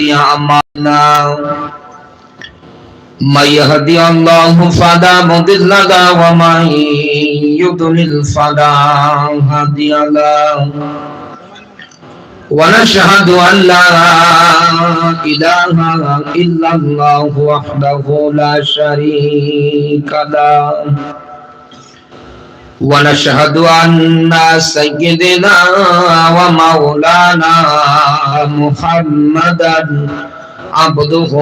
أعمالنا ما يهدي الله فلا مضل له ومن يضلل فلا هادي له ونشهد أن لا إله إلا الله وحده لا شريك له ونشهد أن سيدنا ومولانا محمدا عبده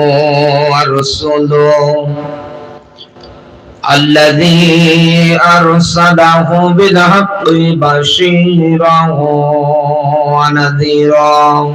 ورسوله الذي أرسله بالحق بشيرا ونذيرا.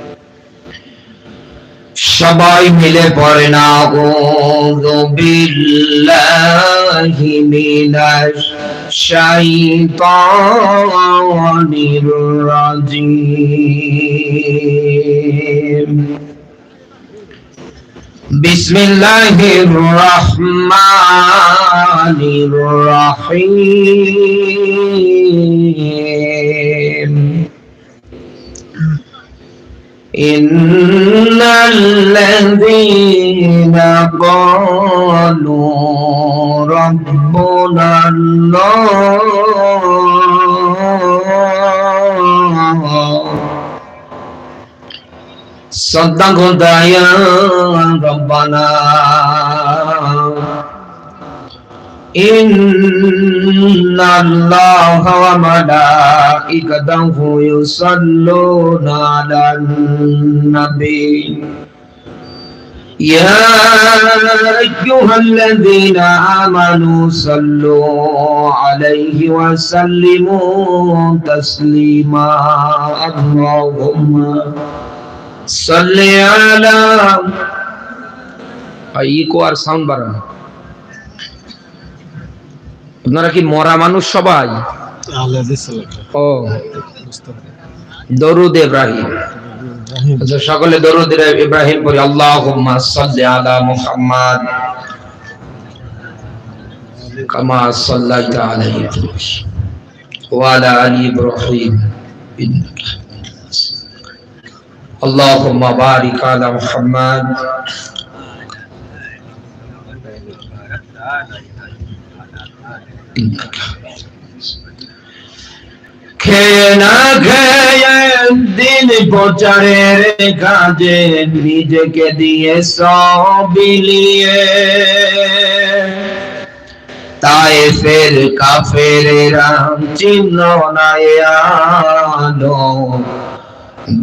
সবাই মিলে পড়ে না বিল্লাহি মিনাশ শাইতানির রাজিম। বিসমিল্লাহির রহমানির রহিম। إن الذين قالوا ربنا الله صدقت يا ربنا إن الله وملائكته يصلون على النبي يا أيها الذين آمنوا صلوا عليه وسلموا تسليما اللهم صل على أيكو أرسان برا আপনারা কি মরা মানুষ সবাই ও দরুদ ইব্রাহিম আচ্ছা সকলে দরুদ ইব্রাহিম পড়ি আল্লাহুম্মা সাল্লি আলা মুহাম্মাদ কামা সাল্লাইতা আলা ইব্রাহিম ওয়া আলা আলি ইব্রাহিম ইন্নাকা اللهم بارك على محمد খেয়ে না দিন প্রচারের কাজে নিজেকে দিয়ে সব বিলিয়ে। তাই ফের কাফেরেরা চিহ্ন নাই আলো।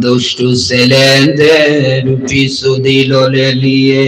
দুষ্টু ছেলেদের পিছু দিল লেলিয়ে।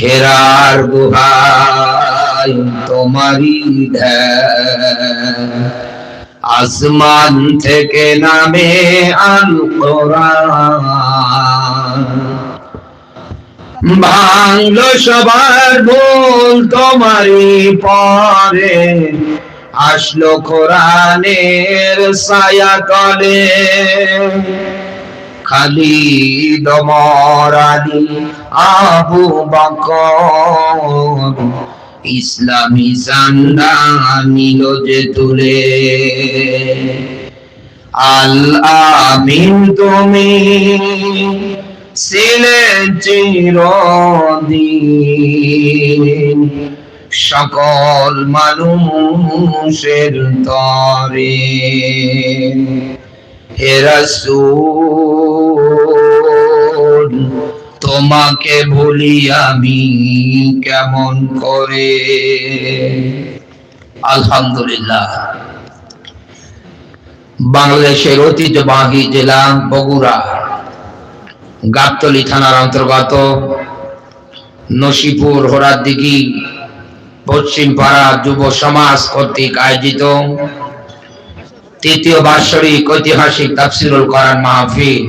হেরার গুহায় তোমারি আসমান থেকে নামে ভাঙলো সবার ভুল তোমারই পরে। আসলো কোরআনের ছায়া তলে। খালি দমর আলী আবু বকর। ইসলামী জান্ডা নিল যে তুলে। আল আমিন তুমি ছিলে চিরদিন। সকল মানুষের তরে। তোমাকে ভুলি আমি কেমন করে? আলহামদুলিল্লাহ। বাংলাদেশের ঐতিহ্যবাহী জেলা বগুড়া, গাবতলী থানার অন্তর্গত নসিপুর হোরাদিঘি পশ্চিম পাড়া যুব সমাজ কর্তৃক আয়োজিত তৃতীয় বার্ষিক ঐতিহাসিক তাফসিরুল কোরআন মাহফিল।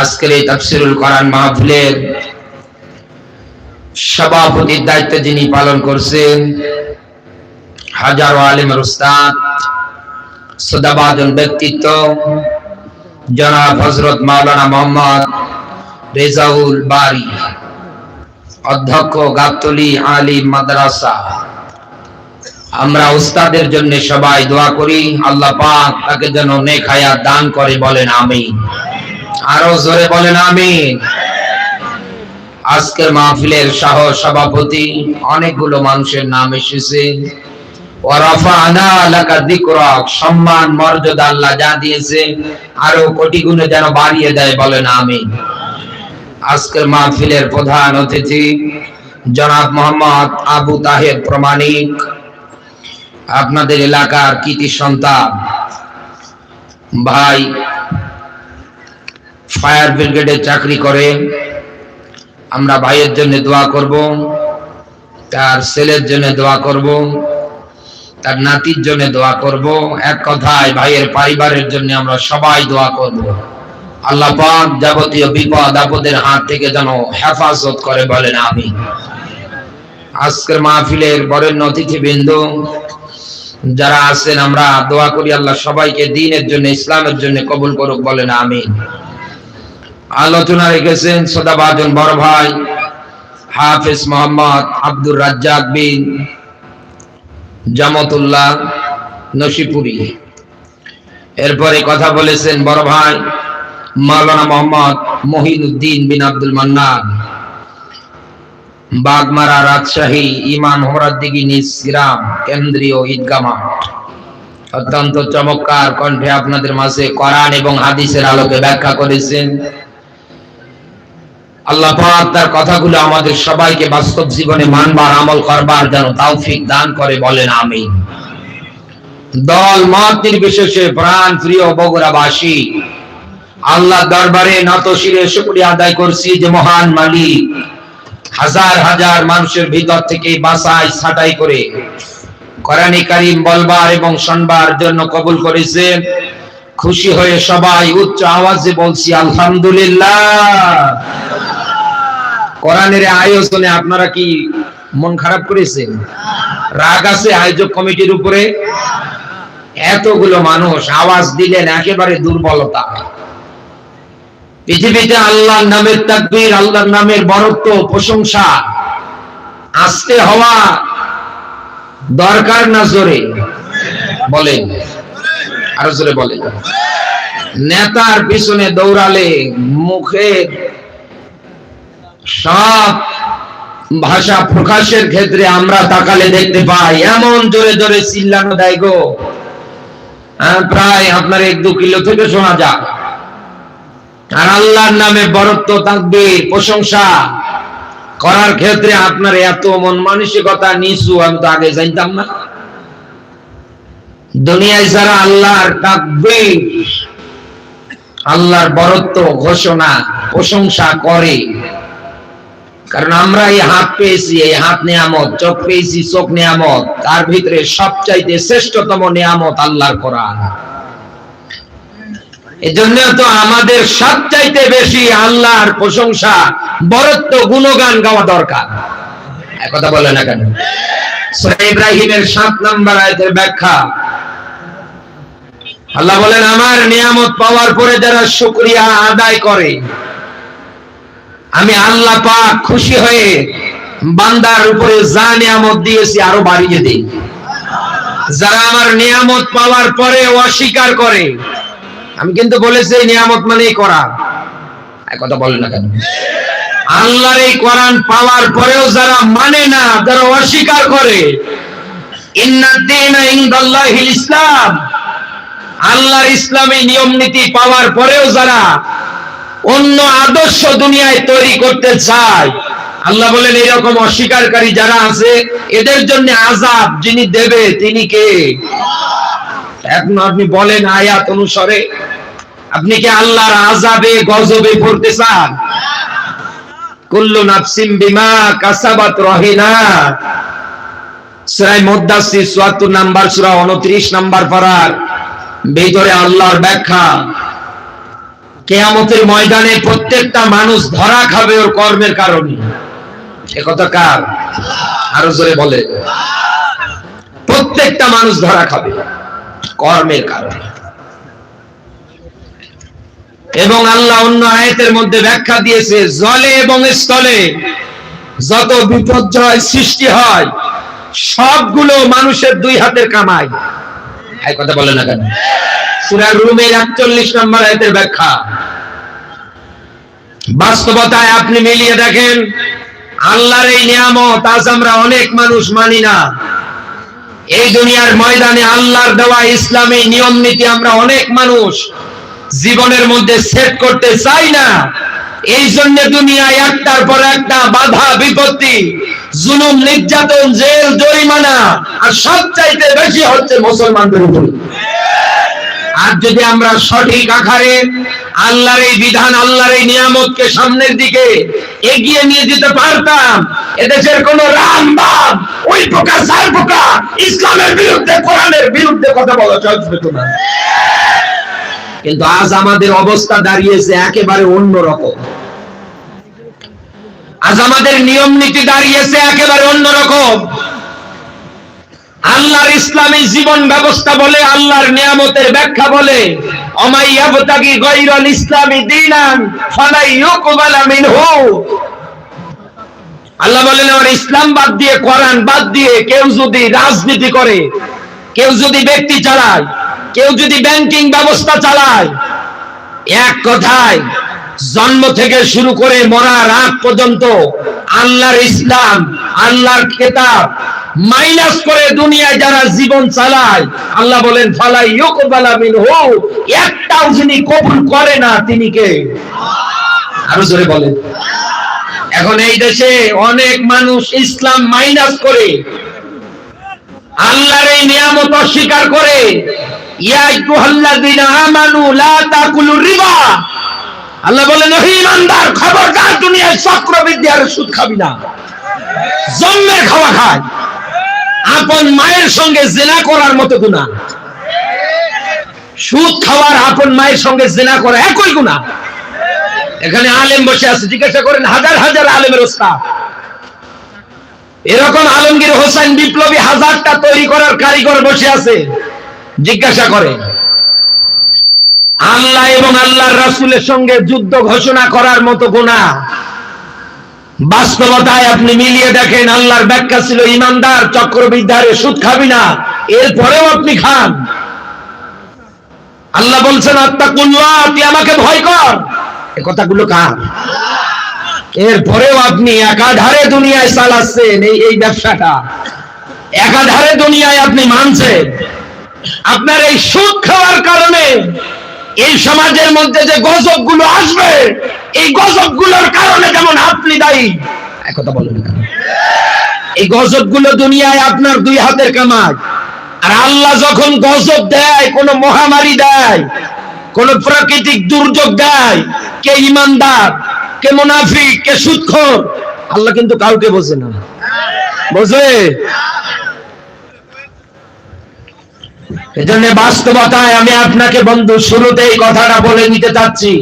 আজকের এই তাফসিরুল কোরআন মাহফিলের সভাপতির দায়িত্ব যিনি পালন করছেন হাজারো আলিমের উস্তাদ সদাবাদন ব্যক্তিত্ব, জনাব হজরত মাওলানা মোহাম্মদ রেজাউল বারি, অধ্যক্ষ গাবতলি আলী মাদ্রাসা। আমরা উস্তাদের জন্য সবাই দোয়া করি, আল্লাহ পাক তাকে যেন নেক হায়াত দান করে বলেন আমিন। আরও জোরে বলেন আমিন। আজকের মাহফিলের সহ সভাপতি অনেকগুলো মানুষের নাম এসেছে। সম্মান, মর্যাদা আল্লাহ যা দিয়েছে, আরও কোটি গুণে যেন বাড়িয়ে দেয় বলেন আমিন। আজকের মাহফিলের প্রধান অতিথি জনাব মোহাম্মদ আবু তাহের প্রমাণিক। আপনাদের এলাকার কৃতি সন্তান, ভাই, ফায়ার ব্রিগেডে চাকরি করে। আমরা ভাইয়ের জন্য দোয়া করব, তার ছেলের জন্য দোয়া করব, তার নাতির জন্য দোয়া করব। এক কথায়, ভাইয়ের পরিবারের জন্য আমরা সবাই দোয়া করব। আল্লাহ পাক যাবতীয় বিপদ আপদের হাত থেকে যেন হেফাজত করে বলেন আমি আজকের মাহফিলের বরেণ্য অতিথিবৃন্দ যারা আছেন, আমরা দোয়া করি আল্লাহ সবাইকে দিনের জন্য, ইসলামের জন্য কবুল করুক, বলেন আমিন। আলোচনা রেখেছেন সদাবাজন বড় ভাই, হাফিজ মোহাম্মদ আব্দুর রাজ্জাক বিন জামতুল্লাহ নসিপুরি। এরপরে কথা বলেছেন বড় ভাই, মাওলানা মোহাম্মদ মহিনুদ্দিন বিন আব্দুল মান্নান। বাগমারা রাজশাহী, ইমান হোরাদ্দিগি নিজ গ্রাম, কেন্দ্রীয় ঈদগা মাঠ অত্যন্ত চমৎকার কণ্ঠে আপনাদের মাঝে কোরআন এবং হাদিসের আলোকে ব্যাখ্যা করেছেন। আল্লাহ তার কথাগুলো আমাদের সবাইকে বাস্তব জীবনে মানবার, আমল করবার যেন তৌফিক দান করে বলেন, আমিন। দল, মত নির্বিশেষে প্রাণ প্রিয় বগুড়াবাসী, আল্লাহ দরবারে নত শিরে শুকরিয়া আদায় করছি যে মহান মালিক হাজার হাজার মানুষের ভিতর থেকে বাসাই ছাটাই করে কোরআনে কারিম বলবার এবং শুনবার জন্য কবুল করেছেন খুশি হয়ে সবাই উচ্চ আওয়াজে বলছি, আলহামদুলিল্লাহ। আপনারা কি মন খারাপ করেছেন? রাগ আছে আয়োজক কমিটির উপরে? এতগুলো মানুষ আওয়াজ দিলেন, একেবারে দুর্বলতা। পৃথিবীতে আল্লাহর নামের তাকবীর, আল্লাহর নামের বরত্ব, প্রশংসা আসতে হওয়া দরকার না জোরে? বলেন। আরও জোরে বলেন। নেতার পিছনে দৌড়ালে মুখে সব ভাষা প্রকাশের ক্ষেত্রে আমরা তাকালে দেখতে পাই। এমন জোরে জোরে চিল্লানো দেয় গো। প্রায় আপনার এক দু কিলো থেকে শোনা যায়। আর আল্লাহর নামে বরত্ব, তাকবীর, প্রশংসা করার ক্ষেত্রে আপনার এত মন মানসিকতা নিচু, আমি তো আগে জানতাম না। দুনিয়ায় যারা আল্লাহর তাকবীর, আল্লাহর বরত্ব ঘোষণা, প্রশংসা করে, কারণ আমরা এই হাত পেয়েছি, এই হাত নিয়ামত, চোখ পেয়েছি, চোখ নিয়ামত, তার ভিতরে সবচাইতে শ্রেষ্ঠতম নিয়ামত আল্লাহর কোরআন। এজন্য তো আমাদের সবচাইতে বেশি আল্লাহর প্রশংসা, বরত্ব, গুণগান গাওয়া দরকার। কথা বলে না কেন? ইব্রাহিমের সাত নম্বর আয়াতের ব্যাখ্যা। আল্লাহ বলেন, আমার নিয়ামত পাওয়ার পরে যারা শুকরিয়া আদায় করে, আমি আল্লাহ পাক খুশি হয়ে বান্দার উপরে যা নিয়ামত দিয়েছি আরও বাড়িয়ে দিই। যারা আমার নিয়ামত পাওয়ার পরে অস্বীকার করে আমি কিন্তু বলেছি, নিয়ামত মানেই করা কথা বলে না কেন? আল্লাহর এই কোরআন পাওয়ার পরেও যারা মানে না, যারা অস্বীকার করে ইসলাম। আল্লাহর ইসলামী নিয়ম নীতি পাওয়ার পরেও যারা অন্য আদর্শ দুনিয়ায় তৈরি করতে চায়, আল্লাহ বলেন, এরকম অস্বীকারী যারা আছে, এদের জন্য আজাব যিনি দেবে, তিনি কে? এখন আপনি বলেন আয়াত অনুসারে, আপনি কি আল্লাহর আজাবে গজবে পড়তে চান? কুল্লু নাফসিম বিমা কাসাবাত রহিনা সূরা মুদাসসির 74 নাম্বার সূরা 29 নাম্বার পারার ভিতরে আল্লাহর ব্যাখ্যা। কেয়ামতের ময়দানে প্রত্যেকটা মানুষ ধরা খাবে ওর কর্মের কারণে। একথা কার? আরও জোরে বলে। প্রত্যেকটা মানুষ ধরা খাবে। কর্মের কারণে। এবং আল্লাহ অন্য আয়াতের মধ্যে ব্যাখ্যা দিয়েছে, জলে এবং স্থলে যত বিপর্যয় সৃষ্টি হয়, সবগুলো মানুষের দুই হাতের কামাই। কথা বলে না কেন? সূরা রুমের 41 নম্বর আয়াতের ব্যাখ্যা। বাস্তবতায় আপনি মিলিয়ে দেখেন, আল্লাহর এই নিয়ামত আজ আমরা অনেক মানুষ মানি না। এই দুনিয়ার ময়দানে আল্লাহর দেওয়া ইসলামী নিয়ম নীতি আমরা অনেক মানুষ জীবনের মধ্যে সেট করতে চাই না। এই জন্য দুনিয়ায় একটার পর একটা বাধা, বিপত্তি, জুলুম, নির্যাতন, জেল, জরিমানা আর সবচাইতে বেশি হচ্ছে মুসলমানদের উপর। আর যদি আমরা সঠিক আকারে আল্লাহর এই বিধান, আল্লাহর এই নিয়ামতকে সামনের দিকে এগিয়ে নিয়ে যেতে পারতাম, এদেশের কোন রাম বাম, ওই পোকা, সার পোকা, ইসলামের বিরুদ্ধে, কোরআনের বিরুদ্ধে কথা বলা চলবে তো না। কিন্তু আজ আমাদের অবস্থা দাঁড়িয়েছে একেবারে অন্য রকম আজ আমাদের নিয়ম নীতি দাঁড়িয়েছে একেবারে অন্য রকম আল্লাহর ইসলামী জীবন ব্যবস্থা বলে, আল্লাহর নিয়ামতের ব্যাখ্যা বলে ইসলামী দিনান আল্লাহ বলেন, আমার ইসলাম বাদ দিয়ে, কোরআন বাদ দিয়ে কেউ যদি রাজনীতি করে, কেউ যদি ব্যক্তি চালায়, কেউ যদি ব্যাংকিং ব্যবস্থা চালায়, এক কথায়, জন্ম থেকে শুরু করে মরার আগ পর্যন্ত আল্লাহর ইসলাম, আল্লাহর কেতাব মাইনাস করে দুনিয়ায় যারা জীবন চালায়, আল্লাহ বলেন, ফালাই ইউকবালা মিনহু। একটাও যিনি কবুল করে না তিনি কে? আরও জোরে বলেন। এখন এই দেশে অনেক মানুষ ইসলাম মাইনাস করে, আল্লাহর এই নিয়ামত অস্বীকার করে, ইয়া আইয়ুহাল্লাযীনা আমানু লা তাকুলুর রিবা। আল্লাহ বলেন ইমানদার, খবরদার, দুনিয়ায় চক্রবৃদ্ধি আর সুদ খাবি না। জন্মের খাওয়া খায়। আপন মায়ের সঙ্গে জেনা করার মতো গুনাহ সুদ খাওয়ার আপন মায়ের সঙ্গে জেনা করা একই গুনাহ এখানে আলেম বসে আছে, জিজ্ঞাসা করেন, হাজার হাজার আলেমের ওস্তাদ। এরকম আলমগীর হোসেন বিপ্লবী হাজারটা তৈরি করার কারিগর বসে আছে, জিজ্ঞাসা করে। আল্লাহ এবং আল্লাহর রাসুলের সঙ্গে যুদ্ধ ঘোষণা করার মতো গুণা। বাস্তবতায় আপনি মিলিয়ে দেখেন, আল্লাহর ব্যাখ্যা ছিল ইমানদার চক্রবিদ্যারে সুদ খাবি না, এরপরেও আপনি খান। আল্লাহ বলছেন আত্মাকুল্লাহ তুই আমাকে ভয় কর। এ কথাগুলো কার? এরপরেও আপনি একাধারে দুনিয়ায় চালাচ্ছেন এই এই ব্যবসাটা। একাধারে দুনিয়ায় আপনি মানছেন। আপনার এই সুদ খাওয়ার কারণে এই সমাজের মধ্যে যে গজবগুলো আসবে, এই গজবগুলোর কারণে যেমন আপনি দায়ী। কথা বলেন এই গজবগুলো দুনিয়ায় আপনার দুই হাতের কামাই আর আল্লাহ যখন গজব দেয়, কোন মহামারী দেয়, কোন প্রাকৃতিক দুর্যোগ দেয়, কে ইমানদার, কে মুনাফিক, কে সুদখোর আল্লাহ কিন্তু কাউকে বোঝে না। বোঝে? এজন্য বাস্তবতায় আমি আপনাকে বন্ধু শুরুতে এই কথাটা বলে নিতে চাচ্ছি।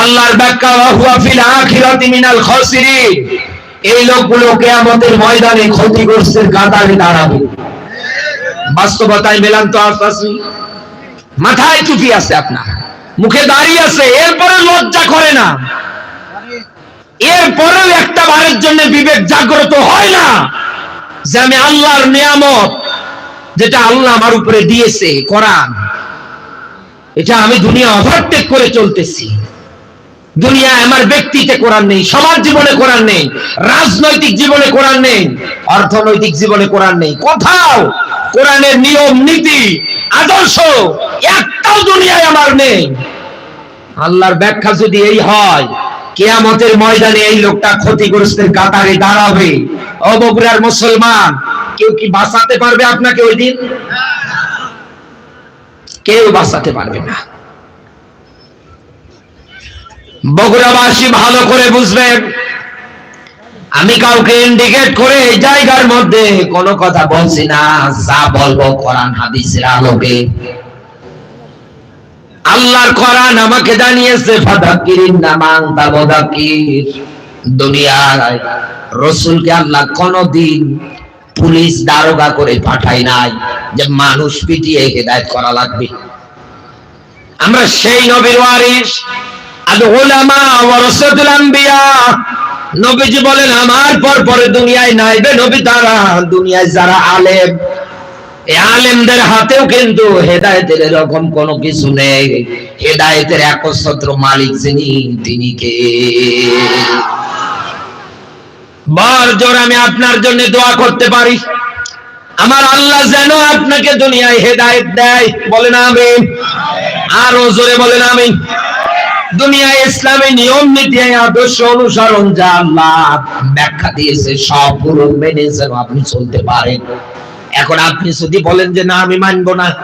আল্লাহর ব্যাখ্যা, ওয়া ফিল আখিরাতি মিনাল খাসিরিন। এই লোকগুলো কিয়ামতের ময়দানে ক্ষতিগ্রস্তের কাতারে দাঁড়াবে। বাস্তবতায় মেলান তো আসতেছি মাথায় চুপি আছে আপনার। মুখে দাঁড়িয়ে আছে, এরপরে লজ্জা করে না। এরপরেও একটা বারের জন্য বিবেক জাগ্রত হয় না যে আমি আল্লাহর নিয়ামত যেটা আল্লাহ আমার উপরে দিয়েছে, কোরআন। এটা আমি দুনিয়া ওভারটেক করে চলতেছি। দুনিয়া আমার ব্যক্তিতে কোরআন নেই, সমাজ জীবনে কোরআন নেই, রাজনৈতিক জীবনে কোরআন নেই, অর্থনৈতিক জীবনে কোরআন নেই। কোথাও কোরআনের নিয়ম, নীতি, আদর্শ একটাও দুনিয়ায় আমার নেই। আল্লাহর ব্যাখ্যা যদি এই হয়, কেয়ামতের ময়দানে এই লোকটা ক্ষতিগ্রস্তের কাতারে দাঁড়াবে। অবগুড়ার মুসলমান কেউ কি বাঁচাতে পারবে আপনাকে ওই দিন? কেউ বাঁচাতে পারবে না। বগুড়াবাসী ভালো করে বুঝবেন। আমি কাউকে ইন্ডিকেট করে এই জায়গার মধ্যে কোনো কথা বলছি না, যা বলব কোরআন, হাদিসের আলোকে। আল্লাহর কোরআন আমাকে জানিয়েছে ফাদাকিরিন নামান তাবদাকির দুনিয়ায় রসুলকে আল্লাহ কোনদিন পুলিশ দারোগা করে পাঠায় নাই যে মানুষ পিটিয়ে হেদায়েত করা লাগবে। আমরা সেই নবীর ওয়ারিস আল ওয়ারাসাতুল আম্বিয়া নবীজি বলেন, আমার পর পরে দুনিয়ায় নাইবে নবী দুনিয়ায় যারা আলেম এই আলেমদের হাতেও কিন্তু হেদায়েতের এরকম কোনো কিছু নেই। হেদায়েতের একচ্ছত্র মালিক যিনি, তিনি কে? বার জোর আমি আপনার জন্য দোয়া করতে পারি। আমার আল্লাহ যেন আপনাকে দুনিয়ায় হেদায়েত দেয়। বলেন আমিন। আরও জোরে বলেন আমিন। দুনিয়ায় ইসলামী নিয়ম, নীতি, আদর্শ অনুসরণ যা আল্লাহ ব্যাখ্যা দিয়েছে, সব পুরো মেনে যেন আপনি চলতে পারেন। এখন আপনি যদি বলেন যে, না, আমি মানবো না।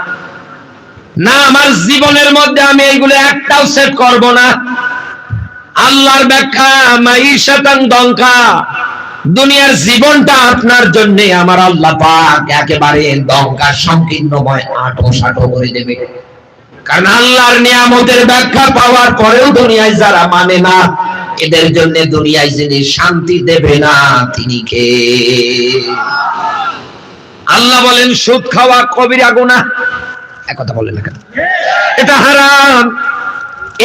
না, আমার জীবনের মধ্যে আমি এইগুলো একটাও সেট করব না। আল্লাহর ব্যাখ্যা, মাইশাতান দঙ্কা। দুনিয়ার জীবনটা আপনার জন্য আমার আল্লাহ পাক একেবারে দঙ্কা সংকীর্ণময় আটো সাটো করে দেবে। কারণ আল্লাহর নিয়ামতের ব্যাখ্যা পাওয়ার পরেও দুনিয়ায় যারা মানে না, এদের জন্য দুনিয়ায় যিনি শান্তি দেবে না, তিনি কে? আল্লাহ বলেন, সুদ খাওয়া কবিরা গুনাহ এক কথা বলেন না এটা হারাম।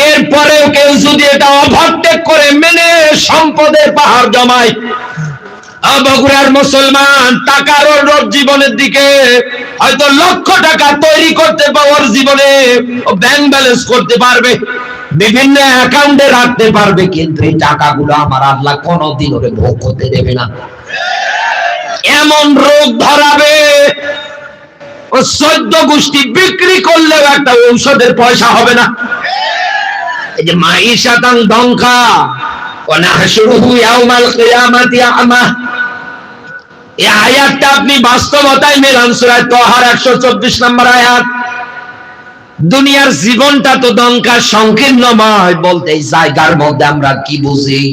এরপরেও কেউ যদি এটা ওভারটেক করে মেনে সম্পদের পাহাড় জমায় বগুড়ার মুসলমান টাকার ওর জীবনের দিকে হয়তো লক্ষ টাকা তৈরি করতে পাওয়ার জীবনে ব্যাংক ব্যালেন্স করতে পারবে, বিভিন্ন অ্যাকাউন্টে রাখতে পারবে, কিন্তু এই টাকাগুলো আমার আল্লাহ কোনোদিন ওরে ভোগ করতে দেবে না। এমন রোগ ধরাবে, ও সদ্য গোষ্ঠী বিক্রি করলেও একটা ঔষধের পয়সা হবে না। এই যে মাইশাতাং দংকা ওনাহশুরুহু ইয়াউমাল কিয়ামাতি আমা। এই আয়াতটা আপনি বাস্তবতায় মেলান সূরা তহার 124 নম্বর আয়াত। দুনিয়ার জীবনটা তো দঙ্কা সংকীর্ণময় বলতে এই জায়গার মধ্যে আমরা কি বুঝি?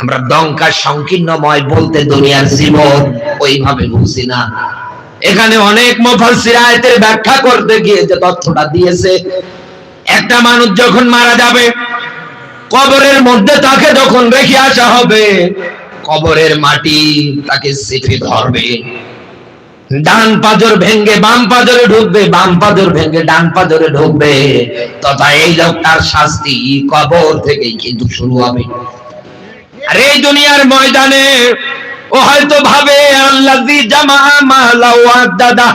আমরা দঙ্কা সংকীর্ণময় বলতে দুনিয়ার জীবন ওইভাবে বুঝি না। এখানে অনেক মুফাসসির আয়াতের ব্যাখ্যা করতে গিয়ে যে তথ্যটা দিয়েছে, একটা মানুষ যখন মারা যাবে, কবরের মধ্যে তাকে যখন রেখে আসা হবে কবরের মাটি তাকে চেপে ধরবে। ডান পাজর ভেঙ্গে বাম পাজরে ঢুকবে, বাম পাজর ভেঙ্গে ডান পাজরে ঢুকবে। তথা এই লোকটার শাস্তি কবর থেকেই কিন্তু শুরু হবে। আর এই দুনিয়ার ময়দানে ও হয়তো ভাবে আল্লাহ জামা মালা দাদা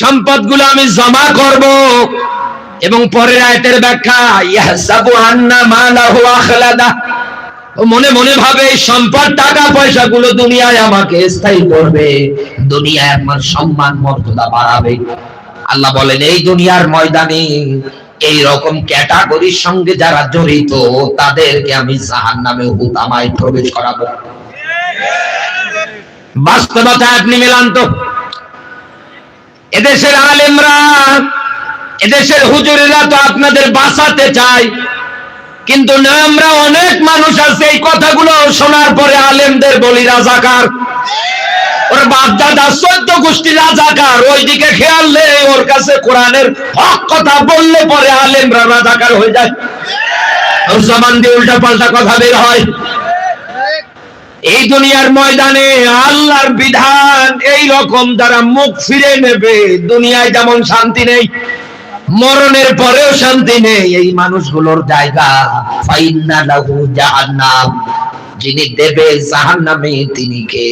সম্পদগুলো আমি জমা করব এবং পরের আয়াতের ব্যাখ্যা, ইয়াহসাবু আন্না মালাহু আখলাদা। মনে মনে ভাবে সম্পদ, টাকা, পয়সা গুলো দুনিয়ায় আমাকে স্থায়ী করবে। দুনিয়ায় আমার সম্মান, মর্যাদা বাড়াবে। আল্লাহ বলেন, এই দুনিয়ার ময়দানে এই রকম ক্যাটাগরির সঙ্গে যারা জড়িত, তাদেরকে আমি জাহান নামে হুতামায় প্রবেশ করাবো। বাস্তবতা আপনি মিলান তো এদেশের আলেমরা, এদেশের হুজুরেরা তো আপনাদের বাঁচাতে চায়। কিন্তু না, আমরা অনেক মানুষ আছে, এই কথাগুলো শোনার পরে আলেমদের বলি, রাজাকার। ওর বাপ দাদা চোদ্দ গোষ্ঠী রাজাকার, ওইদিকে খেয়াল নেই, ওর কাছে কোরআনের হক কথা বললে পরে আলেমরা রাজাকার হয়ে যায়। ওর জবান দিয়ে উল্টা পাল্টা কথা বের হয়। এই দুনিয়ার ময়দানে আল্লাহর বিধান, এই রকম যারা মুখ ফিরে নেবে, দুনিয়ায় যেমন শান্তি নেই মরণের পরেও শান্তি নেই। এই মানুষগুলোর জায়গা। ফাইন্না লাহু জাহান্নাম। যিনি দেবে জাহান্নামে তিনি কে?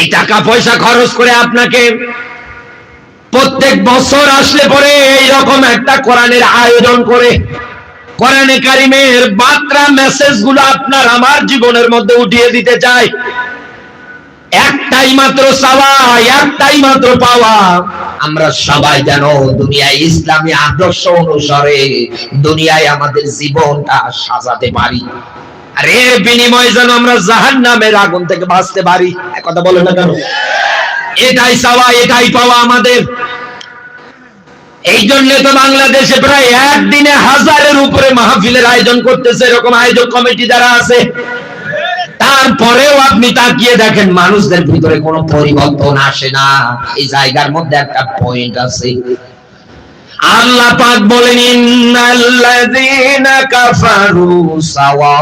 এই টাকা পয়সা খরচ করে আপনাকে প্রত্যেক বছর আসলে পরে এই রকম একটা কোরআনের আয়োজন করে, কোরআনে কারিমের বার্তা মেসেজগুলো আপনার আমার জীবনের মধ্যে উঠিয়ে দিতে চাই। একটাই মাত্র চাওয়া, একটাই মাত্র পাওয়া। আমরা সবাই যেন দুনিয়ায় ইসলামী আদর্শ অনুসারে দুনিয়ায় আমাদের জীবনটা সাজাতে পারি। আর এর যেন আমরা জাহান নামের আগুন থেকে বাঁচতে পারি। কথা বলে না কেন? এটাই চাওয়া, এটাই পাওয়া আমাদের। এই জন্য তো বাংলাদেশে প্রায় একদিনে হাজারের উপরে মাহফিলের আয়োজন করতেছে, এরকম আয়োজক কমিটি যারা আছে। তারপরেও আপনি তাকিয়ে দেখেন, মানুষদের ভিতরে কোনো পরিবর্তন আসে না। এই জায়গার মধ্যে একটা পয়েন্ট আছে। আল্লাহ পাক বলেন, ইন্নাল্লাযীনা কাফারু সাওয়া